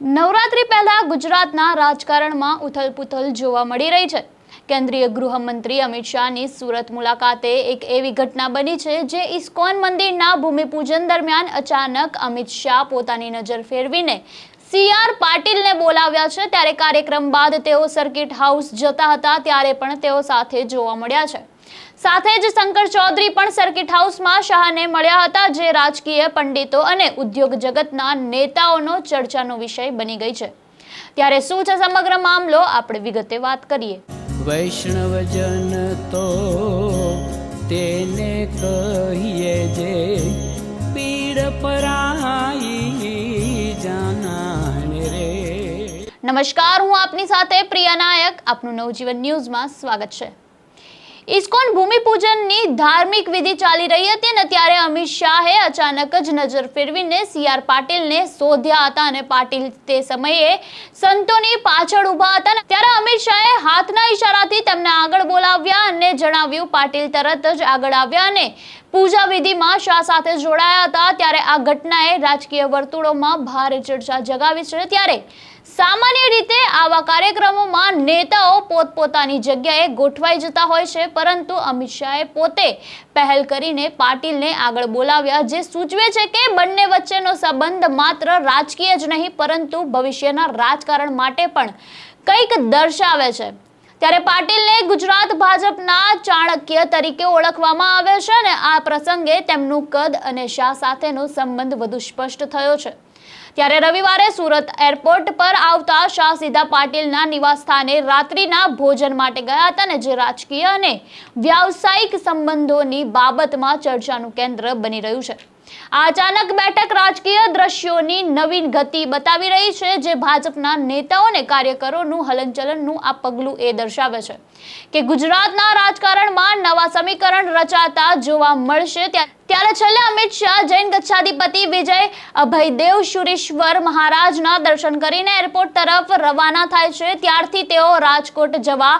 નવરાત્રી પહેલા ગુજરાતના રાજકારણમાં ઉથલપુથલ જોવા મળી રહી છે. કેન્દ્રીય ગૃહમંત્રી અમિત શાહની સુરત મુલાકાતે એક એવી ઘટના બની છે જે ઇસ્કોન મંદિરના ભૂમિપૂજન દરમિયાન અચાનક અમિત શાહ પોતાની નજર ફેરવીને સી આર પાટીલને બોલાવ્યા છે. ત્યારે કાર્યક્રમ બાદ તેઓ સર્કિટ હાઉસ જતા હતા, ત્યારે પણ તેઓ સાથે જોવા મળ્યા છે. સાથે જ શંકર ચૌધરી પણ સર્કિટ હાઉસમાં શાહને મળ્યા હતા જે રાજકીય પંડિતો અને ઉદ્યોગ જગતના નેતાઓનો ચર્ચાનો વિષય બની ગઈ છે. ત્યારે શું છે સમગ્ર મામલો? આપણે વિગતે વાત કરીએ. વૈષ્ણવજન તો તેને કહીએ જે પીડ પરાઈ જાનાને રે. નમસ્કાર હું આપની સાથે પ્રિયા નાયક. આપનું નવજીવન ન્યૂઝમાં સ્વાગત છે. ઇસ્કોન ભૂમિપૂજનની ધાર્મિક વિધિ ચાલી રહી હતી ને ત્યારે અમિત શાહે અચાનક જ નજર ફેરવીને સી આર પાટીલને શોધ્યા હતા અને પાટીલ તે સમયે સંતોની પાછળ ઊભા હતા ત્યારે અમિત શાહે હાથના ઈશારાથી તેમને આગળ બોલાવ્યા અને જણાવ્યું, પાટીલ તરત જ આગળ આવ્યા અને પૂજા વિધિમાં શાહ સાથે જોડાયા હતા. ત્યારે આ ઘટનાએ રાજકીય વર્તુળોમાં ભારે ચર્ચા જગાવી છે. ત્યારે સામાન્ય રીતે આવા કાર્યક્રમોમાં નેતાઓ પોતપોતાની જગ્યાએ ગોઠવાઈ જતા હોય છે, પરંતુ અમિત શાહે પોતે પહેલ કરીને પાટીલને આગળ બોલાવ્યા, જે સૂચવે છે કે બંને વચ્ચેનો સંબંધ માત્ર રાજકીય જ નહીં, પરંતુ ભવિષ્યના રાજકારણ માટે પણ કંઈક દર્શાવે છે. ત્યારે પાટીલને ગુજરાત ભાજપના ચાણક્ય તરીકે ઓળખવામાં આવે છે અને આ પ્રસંગે તેમનું કદ અને શાહ સાથેનો સંબંધ વધુ સ્પષ્ટ થયો છે. ત્યારે રવિવારે સુરત એરપોર્ટ પર આવતા શાહ સીધા પાટીલના નિવાસ સ્થાને રાત્રિના ભોજન માટે ગયા હતા ને જે રાજકીય અને વ્યાવસાયિક સંબંધોની બાબતમાં ચર્ચાનું કેન્દ્ર બની રહ્યું છે. આ અચાનક બેઠક રાજકીય દ્રશ્યોની નવીન ગતિ બતાવી રહી છે, જે ભાજપના નેતાઓ અને કાર્યકરોનું હલનચલનનું આ પગલું એ દર્શાવે છે કે ગુજરાતના રાજકારણમાં નવા સમીકરણ રચાતા જોવા મળશે ત્યાં ત્યારે છેલ્લે અમિત શાહ, જૈન ગચ્છાધિપતિ વિજય અભયદેવ શુરીશ્વર મહારાજના દર્શન કરીને એરપોર્ટ તરફ રવાના થાય છે. ત્યારથી તેઓ રાજકોટ જવા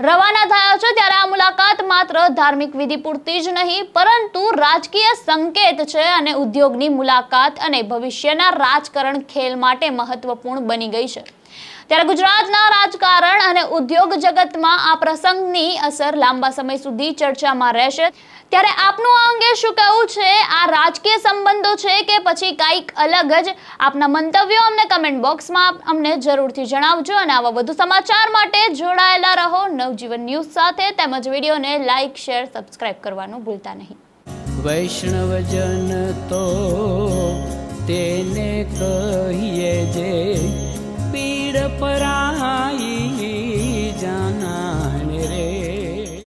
રવાના થયા છે. ત્યારે આ મુલાકાત માત્ર ધાર્મિક વિધિ પૂરતી જ નહીં, પરંતુ રાજકીય સંકેત છે અને ઉદ્યોગની મુલાકાત અને ભવિષ્યના રાજકારણ ખેલ માટે મહત્વપૂર્ણ બની ગઈ છે. ત્યારે ગુજરાતના રાજકારણ અને ઉદ્યોગ જગતમાં આ પ્રસંગની અસર લાંબા સમય સુધી ચર્ચામાં રહેશે. ત્યારે આપનું આ અંગે શું કહેવું છે? આ રાજકીય સંબંધો છે કે પછી કંઈક અલગ જ? આપના મંતવ્યો અમને કમેન્ટ બોક્સમાં અમને જરૂરથી જણાવજો અને આવા વધુ સમાચાર માટે જોડાયેલા રહો. નવજીવન ન્યૂઝ સાથે તેમજ વિડીયોને લાઇક શેર સબસ્ક્રાઇબ કરવાનું ભૂલતા નહીં. વૈષ્ણવજન તો તેને કહીએ જે પીડ પરાઈ